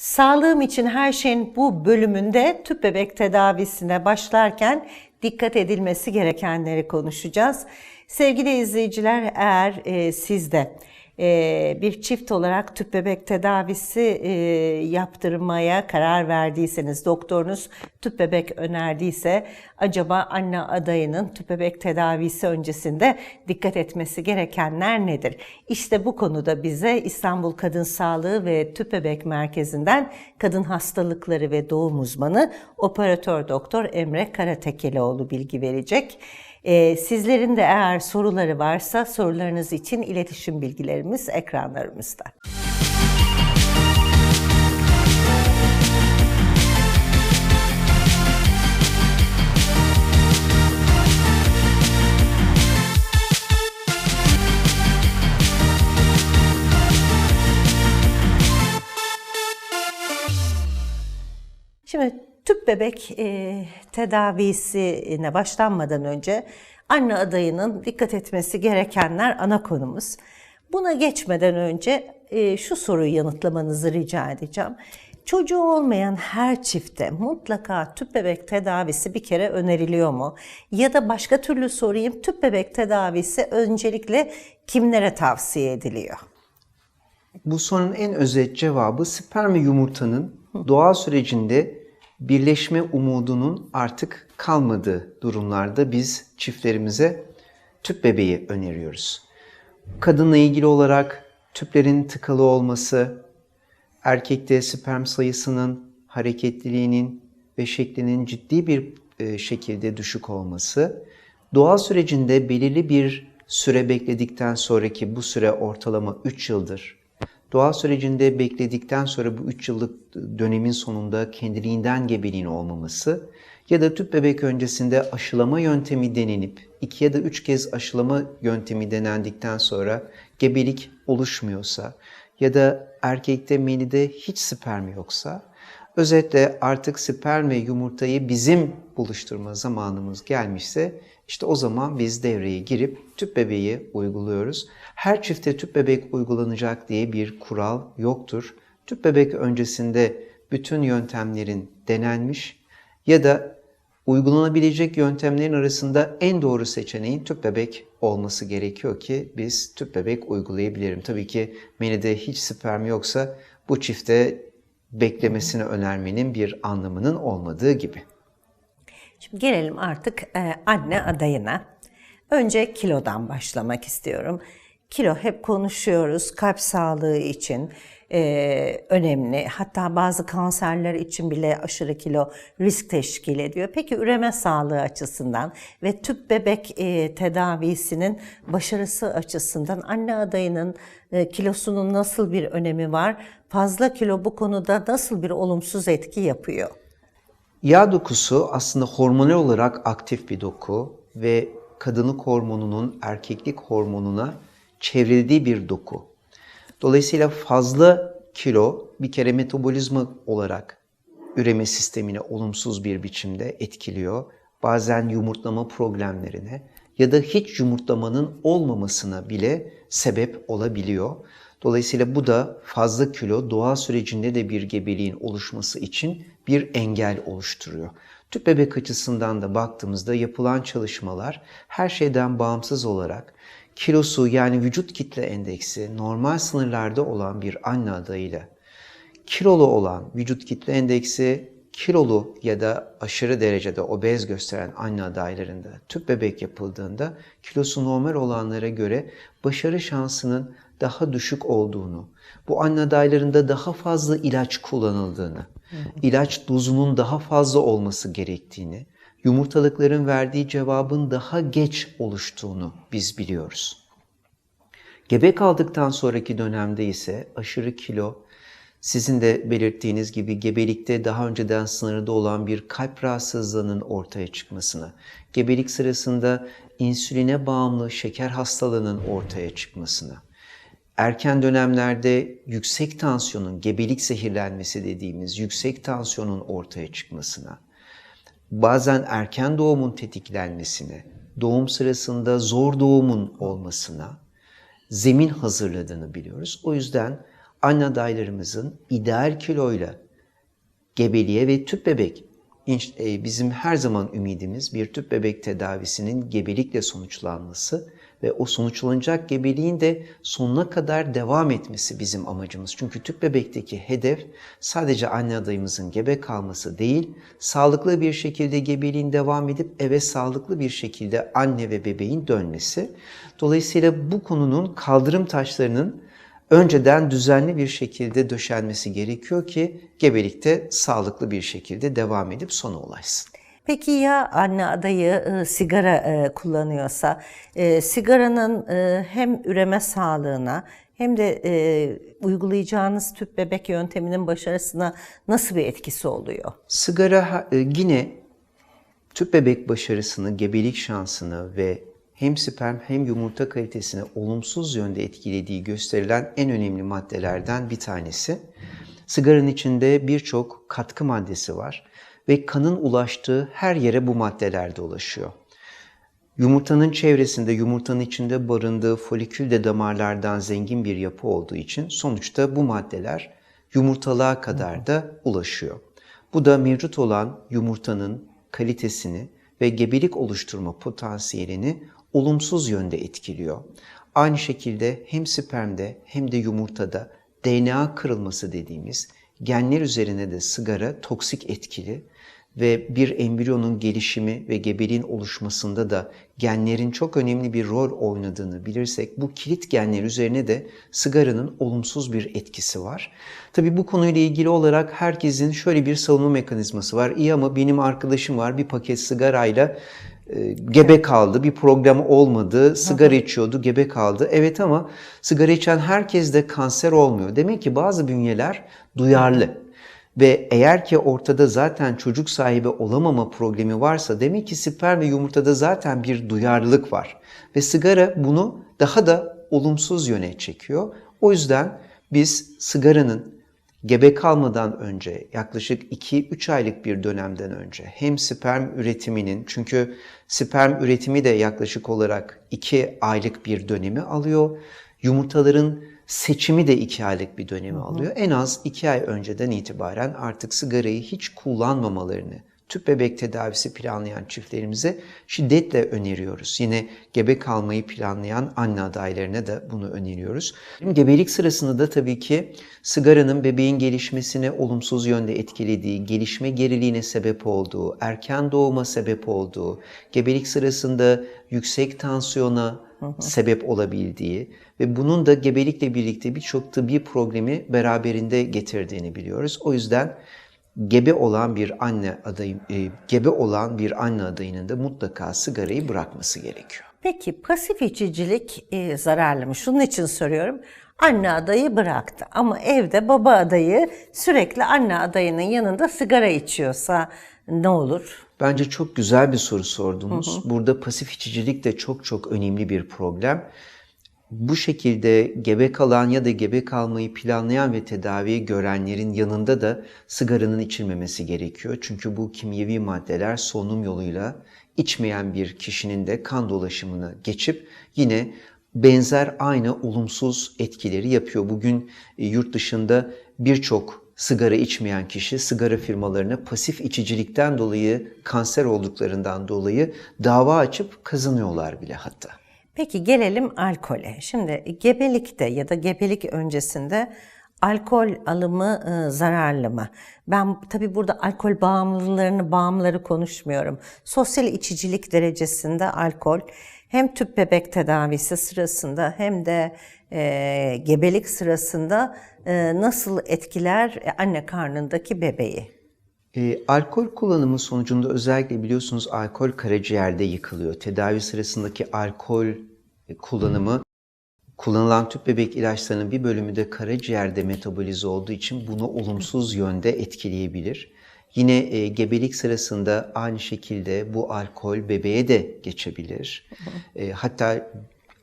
Sağlığım için her şeyin bu bölümünde tüp bebek tedavisine başlarken dikkat edilmesi gerekenleri konuşacağız. Sevgili izleyiciler eğer e, siz de bir çift olarak tüp bebek tedavisi e, yaptırmaya karar verdiyseniz, doktorunuz tüp bebek önerdiyse acaba anne adayının tüp bebek tedavisi öncesinde dikkat etmesi gerekenler nedir? İşte bu konuda bize İstanbul Kadın Sağlığı ve Tüp Bebek Merkezi'nden kadın hastalıkları ve doğum uzmanı operatör doktor Emre Karatekelioğlu bilgi verecek. Ee, sizlerin de eğer soruları varsa sorularınız için iletişim bilgilerimiz ekranlarımızda. Şimdi tüp bebek e, tedavisine başlanmadan önce anne adayının dikkat etmesi gerekenler ana konumuz. Buna geçmeden önce e, şu soruyu yanıtlamanızı rica edeceğim. Çocuğu olmayan her çifte mutlaka tüp bebek tedavisi bir kere öneriliyor mu? Ya da başka türlü sorayım tüp bebek tedavisi öncelikle kimlere tavsiye ediliyor? Bu sorunun en özet cevabı sperm ve yumurtanın doğal sürecinde birleşme umudunun artık kalmadığı durumlarda biz çiftlerimize tüp bebeği öneriyoruz. Kadınla ilgili olarak tüplerin tıkalı olması, erkekte sperm sayısının, hareketliliğinin ve şeklinin ciddi bir e, şekilde düşük olması, doğal sürecinde belirli bir süre bekledikten sonraki bu süre ortalama 3 yıldır Doğal sürecinde bekledikten sonra bu 3 yıllık dönemin sonunda kendiliğinden gebeliğin olmaması ya da tüp bebek öncesinde aşılama yöntemi denenip 2 ya da 3 kez aşılama yöntemi denendikten sonra gebelik oluşmuyorsa ya da erkekte menide hiç sperm yoksa özetle artık sperm ve yumurtayı bizim buluşturma zamanımız gelmişse işte o zaman biz devreye girip tüp bebeği uyguluyoruz. Her çifte tüp bebek uygulanacak diye bir kural yoktur. Tüp bebek öncesinde bütün yöntemlerin denenmiş ya da uygulanabilecek yöntemlerin arasında en doğru seçeneğin tüp bebek olması gerekiyor ki biz tüp bebek uygulayabilirim. Tabii ki menide hiç sperm yoksa bu çifte beklemesini önermenin bir anlamının olmadığı gibi. Şimdi gelelim artık e, anne adayına. Önce kilodan başlamak istiyorum. Kilo hep konuşuyoruz kalp sağlığı için e, önemli. Hatta bazı kanserler için bile aşırı kilo risk teşkil ediyor. Peki üreme sağlığı açısından ve tüp bebek e, tedavisinin başarısı açısından anne adayının e, kilosunun nasıl bir önemi var? Fazla kilo bu konuda nasıl bir olumsuz etki yapıyor? Yağ dokusu aslında hormonal olarak aktif bir doku ve kadınlık hormonunun erkeklik hormonuna çevrildiği bir doku. Dolayısıyla fazla kilo bir kere metabolizma olarak üreme sistemini olumsuz bir biçimde etkiliyor. Bazen yumurtlama problemlerine ya da hiç yumurtlamanın olmamasına bile sebep olabiliyor. Dolayısıyla bu da fazla kilo doğal sürecinde de bir gebeliğin oluşması için bir engel oluşturuyor. Tüp bebek açısından da baktığımızda yapılan çalışmalar her şeyden bağımsız olarak kilosu yani vücut kitle endeksi normal sınırlarda olan bir anne adayıyla kilolu olan vücut kitle endeksi kilolu ya da aşırı derecede obez gösteren anne adaylarında tüp bebek yapıldığında kilosu normal olanlara göre başarı şansının daha düşük olduğunu, bu anne adaylarında daha fazla ilaç kullanıldığını, ilaç dozunun daha fazla olması gerektiğini, yumurtalıkların verdiği cevabın daha geç oluştuğunu biz biliyoruz. Gebe kaldıktan sonraki dönemde ise aşırı kilo, sizin de belirttiğiniz gibi gebelikte daha önceden sınırda olan bir kalp rahatsızlığının ortaya çıkmasına, gebelik sırasında insüline bağımlı şeker hastalığının ortaya çıkmasına, erken dönemlerde yüksek tansiyonun, gebelik zehirlenmesi dediğimiz yüksek tansiyonun ortaya çıkmasına, bazen erken doğumun tetiklenmesine, doğum sırasında zor doğumun olmasına zemin hazırladığını biliyoruz. O yüzden anne adaylarımızın ideal kiloyla gebeliğe ve tüp bebek e, bizim her zaman ümidimiz bir tüp bebek tedavisinin gebelikle sonuçlanması ve o sonuçlanacak gebeliğin de sonuna kadar devam etmesi bizim amacımız. Çünkü tüp bebekteki hedef sadece anne adayımızın gebe kalması değil, sağlıklı bir şekilde gebeliğin devam edip eve sağlıklı bir şekilde anne ve bebeğin dönmesi. Dolayısıyla bu konunun kaldırım taşlarının önceden düzenli bir şekilde döşenmesi gerekiyor ki gebelikte sağlıklı bir şekilde devam edip sona ulaşsın. Peki ya anne adayı e, sigara e, kullanıyorsa, e, sigaranın e, hem üreme sağlığına hem de e, uygulayacağınız tüp bebek yönteminin başarısına nasıl bir etkisi oluyor? Sigara e, yine tüp bebek başarısını, gebelik şansını ve hem sperm hem yumurta kalitesini olumsuz yönde etkilediği gösterilen en önemli maddelerden bir tanesi. Sigaranın içinde birçok katkı maddesi var ve kanın ulaştığı her yere bu maddeler de ulaşıyor. Yumurtanın çevresinde, yumurtanın içinde barındığı folikül de damarlardan zengin bir yapı olduğu için sonuçta bu maddeler yumurtalığa kadar da ulaşıyor. Bu da mevcut olan yumurtanın kalitesini ve gebelik oluşturma potansiyelini olumsuz yönde etkiliyor. Aynı şekilde hem spermde hem de yumurtada DNA kırılması dediğimiz genler üzerine de sigara toksik etkili ve bir embriyonun gelişimi ve gebeliğin oluşmasında da genlerin çok önemli bir rol oynadığını bilirsek bu kilit genler üzerine de sigaranın olumsuz bir etkisi var. Tabii bu konuyla ilgili olarak herkesin şöyle bir savunma mekanizması var. İyi ama benim arkadaşım var bir paket sigarayla gebe kaldı, bir programı olmadı, sigara içiyordu, gebe kaldı. Evet ama sigara içen herkes de kanser olmuyor. Demek ki bazı bünyeler duyarlı. Ve eğer ki ortada zaten çocuk sahibi olamama problemi varsa demek ki sperm ve yumurtada zaten bir duyarlılık var. Ve sigara bunu daha da olumsuz yöne çekiyor. O yüzden biz sigaranın gebe kalmadan önce yaklaşık 2-3 aylık bir dönemden önce hem sperm üretiminin çünkü sperm üretimi de yaklaşık olarak 2 aylık bir dönemi alıyor. Yumurtaların seçimi de 2 aylık bir dönemi alıyor. En az 2 ay önceden itibaren artık sigarayı hiç kullanmamalarını tüp bebek tedavisi planlayan çiftlerimize şiddetle öneriyoruz. Yine gebe kalmayı planlayan anne adaylarına da bunu öneriyoruz. Gebelik sırasında da tabii ki sigaranın bebeğin gelişmesine olumsuz yönde etkilediği, gelişme geriliğine sebep olduğu, erken doğuma sebep olduğu, gebelik sırasında yüksek tansiyona sebep olabildiği ve bunun da gebelikle birlikte birçok tıbbi problemi beraberinde getirdiğini biliyoruz. O yüzden gebe olan bir anne adayı, e, gebe olan bir anne adayının da mutlaka sigarayı bırakması gerekiyor. Peki pasif içicilik e, zararlı mı? Şunun için soruyorum. Anne adayı bıraktı ama evde baba adayı sürekli anne adayının yanında sigara içiyorsa ne olur? Bence çok güzel bir soru sordunuz. Burada pasif içicilik de çok çok önemli bir problem. Bu şekilde gebe kalan ya da gebe kalmayı planlayan ve tedaviyi görenlerin yanında da sigaranın içilmemesi gerekiyor. Çünkü bu kimyevi maddeler solunum yoluyla içmeyen bir kişinin de kan dolaşımına geçip yine benzer aynı olumsuz etkileri yapıyor. Bugün e, yurt dışında birçok sigara içmeyen kişi sigara firmalarına pasif içicilikten dolayı kanser olduklarından dolayı dava açıp kazanıyorlar bile hatta. Peki gelelim alkole. Şimdi gebelikte ya da gebelik öncesinde alkol alımı e, zararlı mı? Ben tabii burada alkol bağımlılarını, bağımlıları konuşmuyorum. Sosyal içicilik derecesinde alkol hem tüp bebek tedavisi sırasında hem de e, gebelik sırasında e, nasıl etkiler anne karnındaki bebeği? E, alkol kullanımı sonucunda özellikle biliyorsunuz alkol karaciğerde yıkılıyor. Tedavi sırasındaki alkol e, kullanımı kullanılan tüp bebek ilaçlarının bir bölümü de karaciğerde metabolize olduğu için bunu olumsuz yönde etkileyebilir. Yine e, gebelik sırasında aynı şekilde bu alkol bebeğe de geçebilir. E, hatta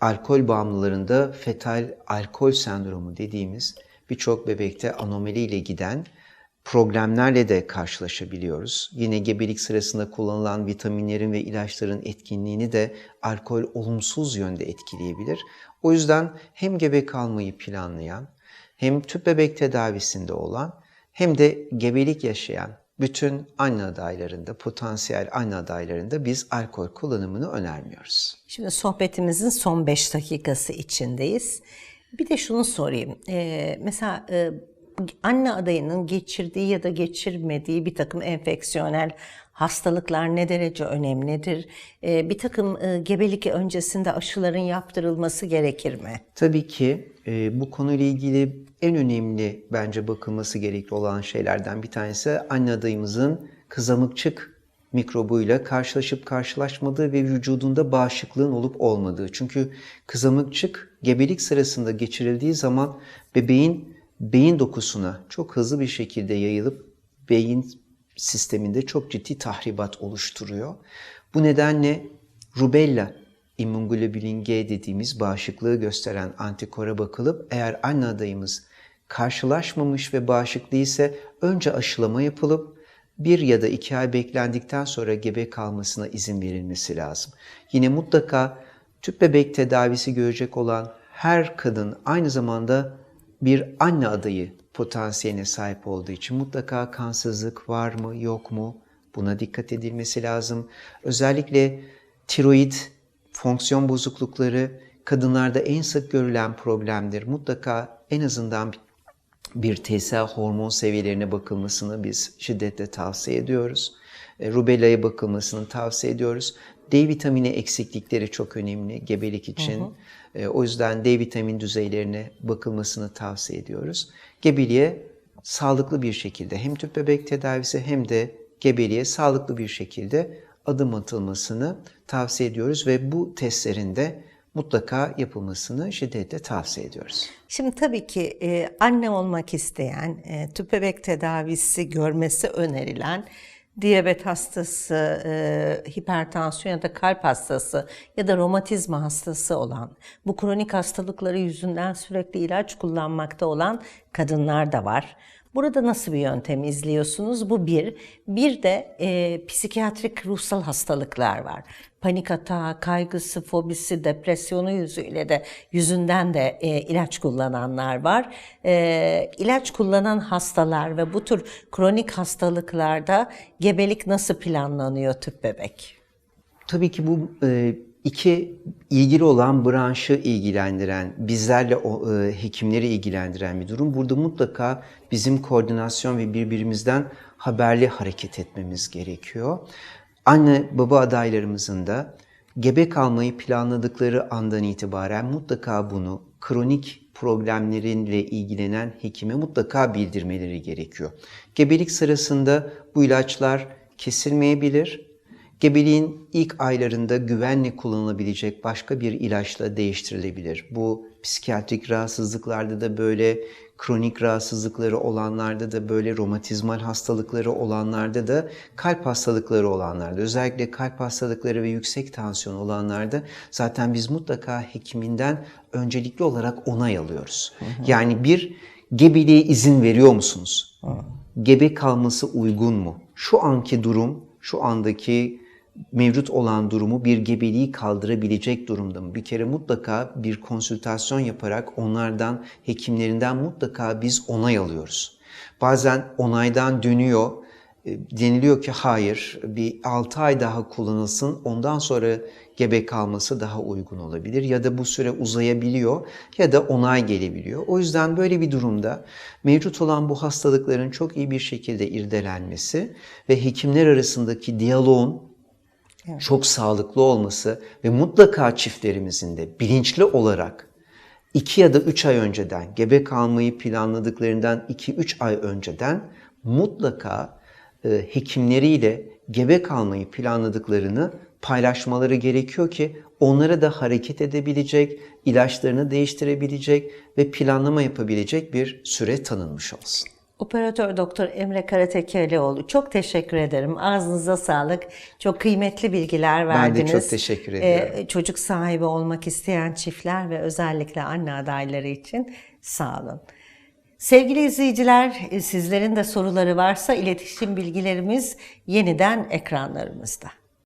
alkol bağımlılarında fetal alkol sendromu dediğimiz birçok bebekte anomaliyle giden problemlerle de karşılaşabiliyoruz. Yine gebelik sırasında kullanılan vitaminlerin ve ilaçların etkinliğini de alkol olumsuz yönde etkileyebilir. O yüzden hem gebe kalmayı planlayan hem tüp bebek tedavisinde olan hem de gebelik yaşayan bütün anne adaylarında, potansiyel anne adaylarında biz alkol kullanımını önermiyoruz. Şimdi sohbetimizin son 5 dakikası içindeyiz. Bir de şunu sorayım. Ee, mesela e, anne adayının geçirdiği ya da geçirmediği bir takım enfeksiyonel hastalıklar ne derece önemlidir? Ee, bir takım e, gebelik öncesinde aşıların yaptırılması gerekir mi? Tabii ki e, bu konuyla ilgili en önemli bence bakılması gerekli olan şeylerden bir tanesi anne adayımızın kızamıkçık mikrobuyla karşılaşıp karşılaşmadığı ve vücudunda bağışıklığın olup olmadığı. Çünkü kızamıkçık gebelik sırasında geçirildiği zaman bebeğin beyin dokusuna çok hızlı bir şekilde yayılıp beyin sisteminde çok ciddi tahribat oluşturuyor. Bu nedenle rubella immunoglobulin G dediğimiz bağışıklığı gösteren antikora bakılıp eğer anne adayımız karşılaşmamış ve bağışıklı ise önce aşılama yapılıp bir ya da iki ay beklendikten sonra gebe kalmasına izin verilmesi lazım. Yine mutlaka tüp bebek tedavisi görecek olan her kadın aynı zamanda bir anne adayı potansiyeline sahip olduğu için mutlaka kansızlık var mı yok mu buna dikkat edilmesi lazım. Özellikle tiroid fonksiyon bozuklukları kadınlarda en sık görülen problemdir. Mutlaka en azından bir TSH hormon seviyelerine bakılmasını biz şiddetle tavsiye ediyoruz. E, Rubella'ya bakılmasını tavsiye ediyoruz. D vitamini eksiklikleri çok önemli gebelik için. E, O yüzden D vitamin düzeylerine bakılmasını tavsiye ediyoruz. Gebeliğe sağlıklı bir şekilde hem tüp bebek tedavisi hem de gebeliğe sağlıklı bir şekilde adım atılmasını tavsiye ediyoruz ve bu testlerin de mutlaka yapılmasını şiddetle tavsiye ediyoruz. Şimdi tabii ki e, anne olmak isteyen, e, tüp bebek tedavisi görmesi önerilen diyabet hastası, e, hipertansiyon ya da kalp hastası ya da romatizma hastası olan, bu kronik hastalıkları yüzünden sürekli ilaç kullanmakta olan kadınlar da var. Burada nasıl bir yöntem izliyorsunuz? Bu bir. Bir de e, psikiyatrik ruhsal hastalıklar var. Panik atağı, kaygısı, fobisi, depresyonu yüzüyle de yüzünden de e, ilaç kullananlar var. E, ilaç kullanan hastalar ve bu tür kronik hastalıklarda gebelik nasıl planlanıyor tüp bebek? Tabii ki bu e, iki ilgili olan branşı ilgilendiren, bizlerle o, e, hekimleri ilgilendiren bir durum. Burada mutlaka bizim koordinasyon ve birbirimizden haberli hareket etmemiz gerekiyor. Anne baba adaylarımızın da gebe kalmayı planladıkları andan itibaren mutlaka bunu kronik problemlerinle ilgilenen hekime mutlaka bildirmeleri gerekiyor. Gebelik sırasında bu ilaçlar kesilmeyebilir. Gebeliğin ilk aylarında güvenle kullanılabilecek başka bir ilaçla değiştirilebilir. Bu psikiyatrik rahatsızlıklarda da böyle, kronik rahatsızlıkları olanlarda da böyle, romatizmal hastalıkları olanlarda da, kalp hastalıkları olanlarda, özellikle kalp hastalıkları ve yüksek tansiyon olanlarda zaten biz mutlaka hekiminden öncelikli olarak onay alıyoruz. Yani bir gebeliğe izin veriyor musunuz? Gebe kalması uygun mu? Şu anki durum, şu andaki mevcut olan durumu bir gebeliği kaldırabilecek durumda mı? Bir kere mutlaka bir konsültasyon yaparak onlardan, hekimlerinden mutlaka biz onay alıyoruz. Bazen onaydan dönüyor, e, deniliyor ki hayır bir 6 ay daha kullanılsın ondan sonra gebe kalması daha uygun olabilir ya da bu süre uzayabiliyor ya da onay gelebiliyor. O yüzden böyle bir durumda mevcut olan bu hastalıkların çok iyi bir şekilde irdelenmesi ve hekimler arasındaki diyaloğun çok sağlıklı olması ve mutlaka çiftlerimizin de bilinçli olarak 2 ya da 3 ay önceden gebe kalmayı planladıklarından 2-3 ay önceden mutlaka e, hekimleriyle gebe kalmayı planladıklarını paylaşmaları gerekiyor ki onlara da hareket edebilecek, ilaçlarını değiştirebilecek ve planlama yapabilecek bir süre tanınmış olsun. Operatör Doktor Emre Karatekelioğlu çok teşekkür ederim. Ağzınıza sağlık. Çok kıymetli bilgiler Ben de verdiniz. çok teşekkür ediyorum. Ee, çocuk sahibi olmak isteyen çiftler ve özellikle anne adayları için sağ olun. Sevgili izleyiciler, sizlerin de soruları varsa iletişim bilgilerimiz yeniden ekranlarımızda.